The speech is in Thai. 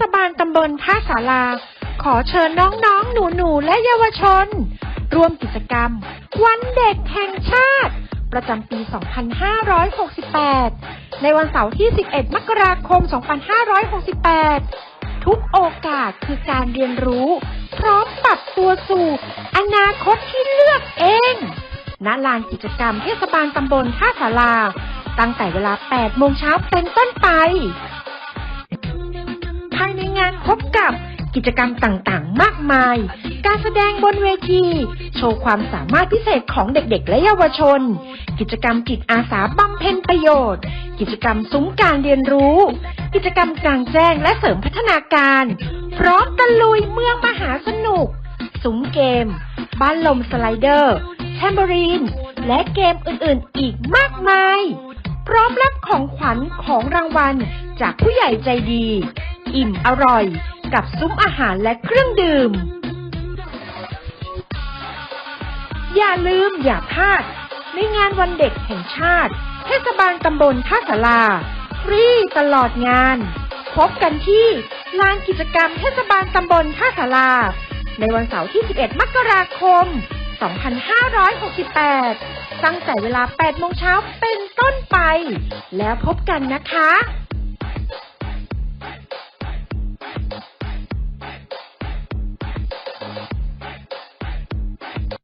ศบาลตำบลท่าสาราขอเชิญน้องๆ หนูๆ และเยาวชน ร่วมกิจกรรม วันเด็กแห่งชาติ ประจำปี 2568 ในวันเสาร์ที่ 11 มกราคม 2568 ทุกโอกาสคือการเรียนรู้ พร้อมปรับตัวสู่ อนาคตที่เลือกเองณลานกิจกรรมเทศบาลตำบลท่าสาราตั้งแต่เวลา 8 โมงเช้าเป็นต้นไป ภายในงานพบกับกิจกรรมต่างๆ มากมาย การแสดงบนเวที โชว์ความสามารถพิเศษของเด็กๆ และเยาวชน กิจกรรมจิตอาสาบำเพ็ญประโยชน์ กิจกรรมซุ้มการเรียนรู้ กิจกรรมกลางแจ้งและเสริมพัฒนาการ พร้อมตะลุยเมืองมหาสนุก ซุ้มเกม บ้านลมสไลเดอร์แทมเบอรีน และเกมอื่นๆ อีกมากมาย พร้อมรับของขวัญของรางวัลจากผู้ใหญ่ใจดี อิ่มอร่อย กับซุ้มอาหารและเครื่องดื่ม อย่าลืมอย่าพลาด ในงานวันเด็กแห่งชาติ เทศบาลตำบลท่าสาราฟรีตลอดงาน พบกันที่ลานกิจกรรมเทศบาลตำบลท่าสาราในวันเสาร์ที่ 11 มกราคม 2568 ตั้งแต่เวลา 8 โมงเช้าเป็นต้นไป แล้วพบกันนะคะ